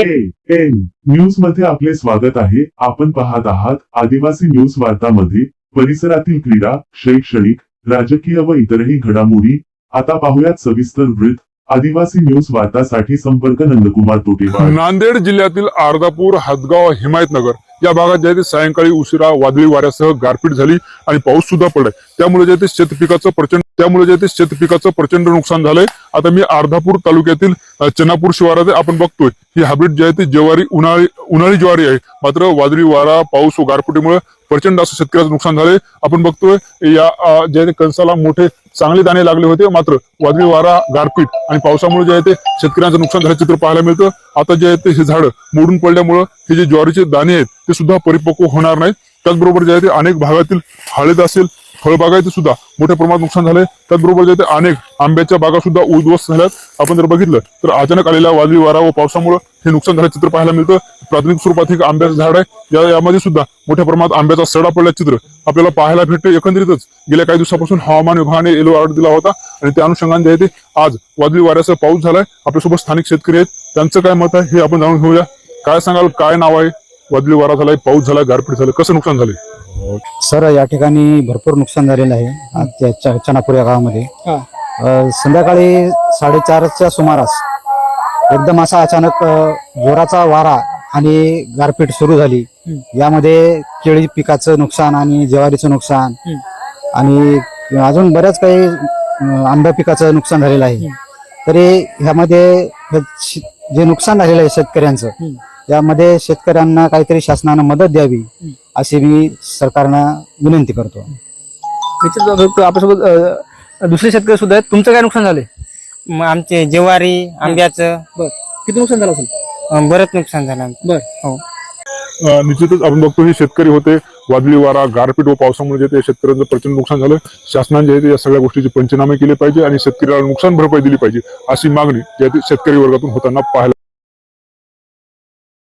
N न्यूजमध्ये आपले स्वागत आहे. आपण पाहत आहात आदिवासी न्यूज वार्तामध्ये. परिसरातील क्रीडा शैक्षणिक राजकीय व इतरही घडामोडी. आता पाहूयात सविस्तर वृत्त. आदिवासी न्यूज वार्तासाठी संपर्क नंदकुमार तोटेवार. नांदेड जिल्ह्यातील अर्धापूर हदगाव हिमायतनगर. या भागात जे आहे ते सायंकाळी उशिरा वादळी वाऱ्यासह गारपीट झाली आणि पाऊस सुद्धा पडलाय. त्यामुळे जे आहे ते शेतपिकाचं प्रचंड त्यामुळे जे आहे ते शेतपिकाचं प्रचंड नुकसान झालंय. आता मी अर्धापूर तालुक्यातील चनापूर शिवारात आपण बघतोय. ही हायब्रिड जी आहे ती ज्वारी उन्हाळी उन्हाळी ज्वारी आहे. मात्र वादळी वारा पाऊस व गारपिटीमुळे प्रचंड असं शेतकऱ्याचं नुकसान झाले आपण बघतोय या जे कणसाला मोठे चांगले दाणे लागले होते मात्र वादळी वारा गारपीट आणि पावसामुळे जे आहे ते शेतकऱ्यांचं नुकसान झालं चित्र पाहायला मिळतं. आता जे आहे ते हे झाडं मोडून पडल्यामुळं हे जे ज्वारीचे दाणे आहेत ते सुद्धा परिपक्व होणार नाहीत. त्याचबरोबर जे आहे ते अनेक भागातील हळद असेल फळबागायचं सुद्धा मोठ्या प्रमाणात नुकसान झालंय. त्याचबरोबर जे आहे ते अनेक आंब्याच्या बागा सुद्धा उद्ध्वस्त झाल्यात. आपण जर बघितलं तर अचानक आलेल्या वादळी वारा व पावसामुळे हे नुकसान झालं चित्र पाहायला मिळतं. प्राथमिक स्वरूपात आंब्याचं झाड आहे. या यामध्ये सुद्धा मोठ्या प्रमाणात आंब्याचा सडा पडल्या चित्र. आपल्याला पाहायला भेटते एकंदरीतच गेल्या काही दिवसापासून हवामान विभागाने येलो अलर्ट दिला होता आणि त्या अनुषंगाने जे आहे ते आज वादळी वाऱ्यासह पाऊस झालाय. आपल्यासोबत स्थानिक शेतकरी आहेत. त्यांचं काय मत आहे हे आपण जाणून घेऊया. काय सांगाल? काय नाव आहे? वादळी वारा झालाय पाऊस झालाय गारपीट झालं. कसं नुकसान झालंय? सर या ठिकाणी भरपूर नुकसान झालेलं आहे. चनापूर या गावामध्ये. हा. संध्याकाळी साडेचारच्या सुमारास एकदम असा अचानक जोराचा वारा आणि गारपीट सुरू झाली. यामध्ये केळी पिकाचं नुकसान आणि ज्वारीचं नुकसान. आणि अजून बऱ्याच काही आंबा पिकाचं नुकसान झालेलं आहे. तरी ह्यामध्ये हे जे नुकसान झालेलं आहे शेतकऱ्यांचं. यामध्ये शेतकऱ्यांना काहीतरी शासनानं मदत द्यावी. अशी मी सरकारना विनंती करतो निश्चित आपल्यासोबत दुसरे शेतकरी सुद्धा आहेत तुमचं काय नुकसान झालंय मग आमचे ज्वारी आंब्याचं किती नुकसान झालं असेल अं, बरंच नुकसान झालं आमचं. बर. हो. अं, निश्चितच आपण बघतो हे शेतकरी होते वादळी वारा गारपीट व पावसामुळे जे ते शेतकऱ्यांचं प्रचंड नुकसान झालं. शासनाने जे आहे ते या सगळ्या गोष्टीचे पंचनामे केले पाहिजे आणि शेतकऱ्याला नुकसान भरपाई दिली पाहिजे अशी मागणी जे आहे ते शेतकरी वर्गातून होताना पाहायला